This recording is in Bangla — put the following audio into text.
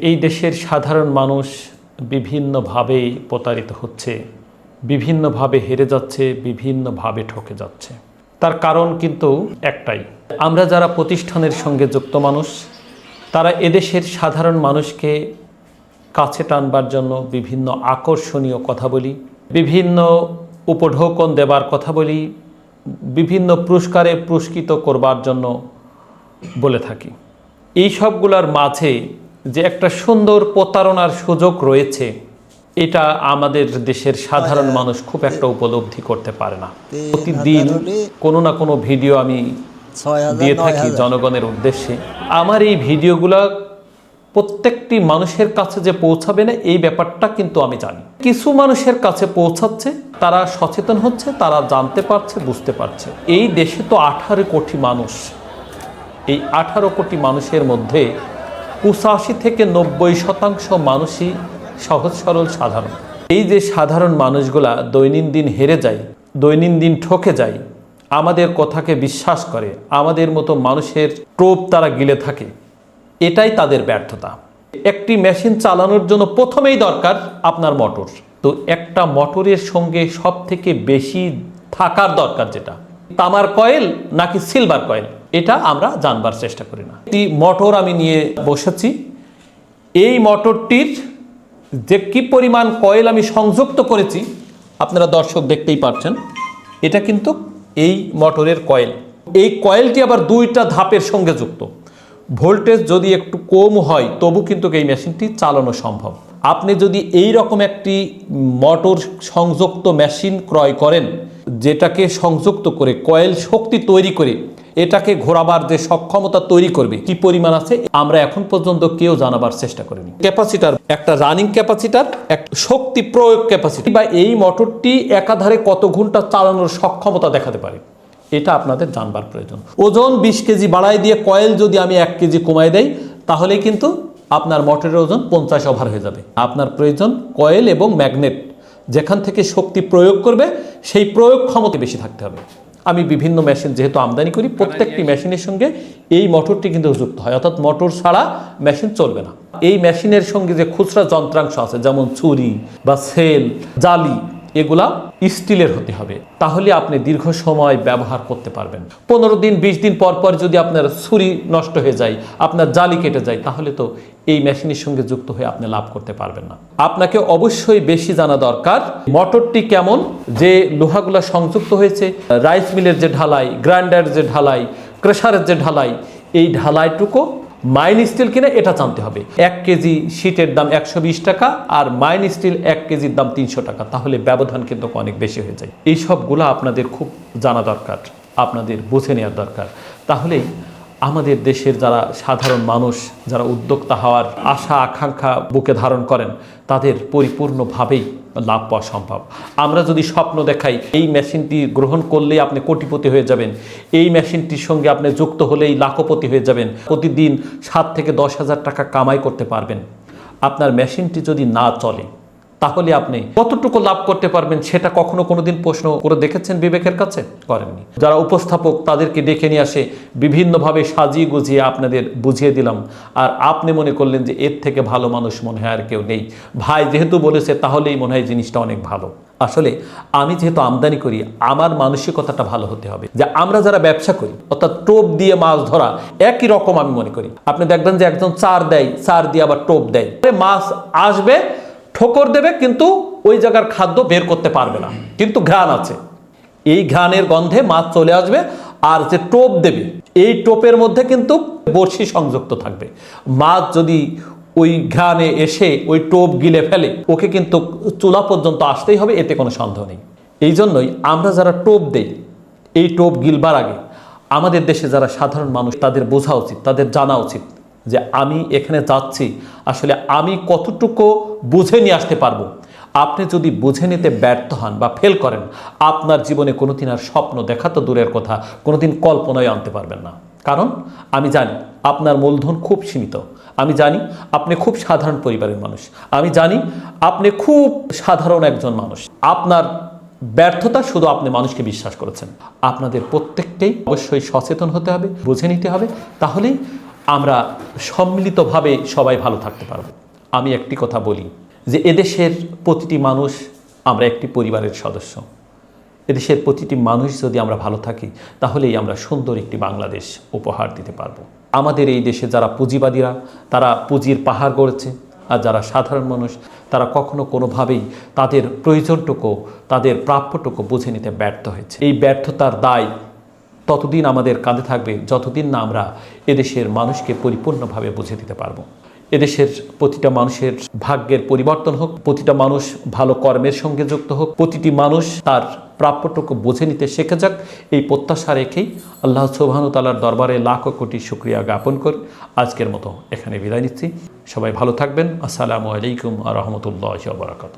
এই দেশের সাধারণ মানুষ বিভিন্নভাবেই প্রতারিত হচ্ছে, বিভিন্নভাবে হেরে যাচ্ছে, বিভিন্নভাবে ঠকে যাচ্ছে। তার কারণ কিন্তু একটাই, আমরা যারা প্রতিষ্ঠানের সঙ্গে যুক্ত মানুষ, তারা এদেশের সাধারণ মানুষকে কাছে টানবার জন্য বিভিন্ন আকর্ষণীয় কথা বলি, বিভিন্ন উপঢৌকন দেবার কথা বলি, বিভিন্ন পুরস্কারে পুরস্কৃত করবার জন্য বলে থাকি। এই সবগুলোর মাঝে যে একটা সুন্দর প্রতারণার সুযোগ রয়েছে এটা আমাদের দেশের সাধারণ মানুষ খুব একটা উপলব্ধি করতে পারে না। প্রতিদিন কোনো না কোনো ভিডিও আমি দিয়ে থাকি জনগণের উদ্দেশ্যে। আমার এই ভিডিওগুলো প্রত্যেকটি মানুষের কাছে যে পৌঁছাবে না এই ব্যাপারটা কিন্তু আমি জানি। কিছু মানুষের কাছে পৌঁছাচ্ছে তারা সচেতন হচ্ছে তারা জানতে পারছে বুঝতে পারছে। এই দেশে তো আঠারো কোটি মানুষ। এই আঠারো কোটি মানুষের মধ্যে পঁচাশি থেকে নব্বই শতাংশ মানুষই সহজ সরল সাধারণ। এই যে সাধারণ মানুষগুলা দৈনন্দিন হেরে যায়, দৈনন্দিন ঠকে যায়, আমাদের কথাকে বিশ্বাস করে, আমাদের মতো মানুষের টোপ তারা গিলে থাকে, এটাই তাদের ব্যর্থতা। একটি মেশিন চালানোর জন্য প্রথমেই দরকার আপনার মোটর। তো একটা মোটরের সঙ্গে সব থেকে বেশি থাকার দরকার যেটা। তামার কয়েল নাকি সিলভার কয়েল? এটা আমরা জানবার চেষ্টা করি না। একটি মোটর আমি নিয়ে বসেছি। এই মোটরটির যে কি পরিমাণ কয়েল আমি সংযুক্ত করেছি, আপনারা দর্শক দেখতেই পাচ্ছেন এটা কিন্তু এই মোটরের কয়েল। এই কয়েলটি আবার দুইটা ধাপের সঙ্গে যুক্ত। ভোল্টেজ যদি একটু কম হয়, তবু কিন্তু এই মেশিনটি চালানো সম্ভব। আপনি যদি এই রকম একটি মোটর সংযুক্ত মেশিন ক্রয় করেন, যেটাকে সংযুক্ত করে কয়েল শক্তি তৈরি করে এটাকে ঘোরাবার যে সক্ষমতা তৈরি করবে, কি পরিমাণ আছে, আমরা এখন পর্যন্ত কেউ জানাবার চেষ্টা করিনি। ক্যাপাসিটার, একটা রানিং ক্যাপাসিটার একটা শক্তি প্রয়োগ ক্যাপাসিটি, বা এই মোটরটি একাধারে কত ঘণ্টা চালানোর সক্ষমতা দেখাতে পারে, এটা আপনাদের জানবার প্রয়োজন। ওজন বিশ কেজি বাড়াই দিয়ে কয়েল যদি আমি এক কেজি কমাই দেই, তাহলে কিন্তু আপনার মোটরের ওজন পঞ্চাশ ওভার হয়ে যাবে। আপনার প্রয়োজন কয়েল এবং ম্যাগনেট, যেখান থেকে শক্তি প্রয়োগ করবে, সেই প্রয়োগ ক্ষমতা বেশি থাকতে হবে। আমি বিভিন্ন মেশিন যেহেতু আমদানি করি প্রত্যেকটি মেশিনের সঙ্গে এই মোটরটি কিন্তু যুক্ত হয়। অর্থাৎ মোটর ছাড়া মেশিন চলবে না। এই মেশিনের সঙ্গে যে খুচরা যন্ত্রাংশ আছে যেমন ছুরি বা সেল জালি এগুলা স্টিলের হতে হবে। তাহলে আপনি দীর্ঘ সময় ব্যবহার করতে পারবেন। পনেরো দিন, বিশ দিন পর পর যদি আপনার ছুরি নষ্ট হয়ে যায়, আপনার জালি কেটে যায়, তাহলে তো এই মেশিনের সঙ্গে যুক্ত হয়ে আপনি লাভ করতে পারবেন না। আপনাকে অবশ্যই বেশি জানা দরকার, মোটরটি কেমন, যে লোহাগুলা সংযুক্ত হয়েছে, রাইস মিলের যে ঢালাই গ্রাইন্ডার যে ঢালাই, ক্রেশারের যে ঢালাই, এই ঢালাইটুকু মাইন স্টিল কিনে এটা জানতে হবে। এক কেজি শীতের দাম একশো বিশ টাকা আর মাইন স্টিল এক কেজির দাম তিনশো টাকা। তাহলে ব্যবধান কিন্তু অনেক বেশি হয়ে যায়। এই সবগুলো আপনাদের খুব জানা দরকার, আপনাদের বুঝে নেওয়ার দরকার। তাহলেই আমাদের দেশের যারা সাধারণ মানুষ, যারা উদ্যোক্তা হওয়ার আশা, আকাঙ্ক্ষা বুকে ধারণ করেন, তাদের পরিপূর্ণভাবেই লাভ পাওয়া সম্ভব। আমরা যদি স্বপ্ন দেখাই, এই মেশিনটি গ্রহণ করলেই আপনি কোটিপতি হয়ে যাবেন। এই মেশিনটির সঙ্গে আপনি যুক্ত হলেই লাখপতি হয়ে যাবেন। প্রতিদিন সাত থেকে দশ হাজার টাকা কামাই করতে পারবেন। আপনার মেশিনটি যদি না চলে তাহলে আপনি কতটুকু লাভ করতে পারবেন সেটা কখনো কোনোদিন প্রশ্ন করে দেখেছেন বিবেকের কাছে? করেননি। যারা উপস্থাপক, তাদেরকে ডেকে নিয়ে আসে, বিভিন্নভাবে সাজিয়ে গুজিয়ে আপনাদের বুঝিয়ে দিলাম। আর আপনি মনে করলেন যে এর থেকে ভালো মানুষ মনে হয় আর কেউ নেই। ভাই যেহেতু বলেছে, তাহলেই মনে হয় জিনিসটা অনেক ভালো। আসলে আমি যেহেতু আমদানি করি, আমার মানসিকতাটা ভালো হতে হবে। যে আমরা যারা ব্যবসা করি, অর্থাৎ টোপ দিয়ে মাছ ধরা, একই রকম আমি মনে করি। আপনি দেখবেন যে একজন চার দেয়, চার দিয়ে আবার টোপ দেয়। মাছ আসবে ঠোকর দেবে, কিন্তু ওই জায়গার খাদ্য বের করতে পারবে না। কিন্তু ঘ্রাণ আছে। এই ঘ্রাণের গন্ধে মাছ চলে আসবে আর যে টোপ দেবে, এই টোপের মধ্যে কিন্তু বড়শি সংযুক্ত থাকবে। মাছ যদি ওই ঘ্রাণে এসে ওই টোপ গিলে ফেলে, ওকে কিন্তু চুলা পর্যন্ত আসতেই হবে, এতে কোনো সন্দেহ নেই। এই জন্যই আমরা যারা টোপ দেই, এই টোপ গিলবার আগে আমাদের দেশে যারা সাধারণ মানুষ, তাদের বোঝা উচিত, তাদের জানা উচিত যে আমি এখানে যাচ্ছি, আসলে আমি কতটুকু বুঝে নিয়ে আসতে পারব। আপনি যদি বুঝে নিতে ব্যর্থ হন বা ফেল করেন, আপনার জীবনে কোনোদিন আর স্বপ্ন দেখা তো দূরের কথা, কোনোদিন কল্পনায় আনতে পারবেন না। কারণ আমি জানি আপনার মূলধন খুব সীমিত। আমি জানি আপনি খুব সাধারণ পরিবারের মানুষ। আমি জানি আপনি খুব সাধারণ একজন মানুষ। আপনার ব্যর্থতা শুধু আপনি মানুষকে বিশ্বাস করেছেন। আপনাদের প্রত্যেককেই অবশ্যই সচেতন হতে হবে, বুঝে নিতে হবে। তাহলেই আমরা সম্মিলিতভাবে সবাই ভালো থাকতে পারব। আমি একটি কথা বলি যে এদেশের প্রতিটি মানুষ আমরা একটি পরিবারের সদস্য। এদেশের প্রতিটি মানুষ যদি আমরা ভালো থাকি, তাহলেই আমরা সুন্দর একটি বাংলাদেশ উপহার দিতে পারব। আমাদের এই দেশে যারা পুঁজিবাদীরা, তারা পুঁজির পাহাড় গড়েছে আর যারা সাধারণ মানুষ, তারা কখনো কোনোভাবেই তাদের প্রয়োজনটুকু, তাদের প্রাপ্যটুকু বুঝে নিতে ব্যর্থ হয়েছে। এই ব্যর্থতার দায় ততদিন আমাদের কাঁধে থাকবে, যতদিন না আমরা এদেশের মানুষকে পরিপূর্ণভাবে বুঝে দিতে পারব। এদেশের প্রতিটা মানুষের ভাগ্যের পরিবর্তন হোক, প্রতিটা মানুষ ভালো কর্মের সঙ্গে যুক্ত হোক, প্রতিটি মানুষ তার প্রাপ্যটুকু বুঝে নিতে শেখে যাক, এই প্রত্যাশা রেখেই আল্লাহ সুবাহানুতালার দরবারে লাখো কোটি শুক্রিয়া জ্ঞাপন করে। আজকের মতো এখানে বিদায় নিচ্ছি। সবাই ভালো থাকবেন। আসসালামু আলাইকুম আ রহমতুল্লাহ বারাকাত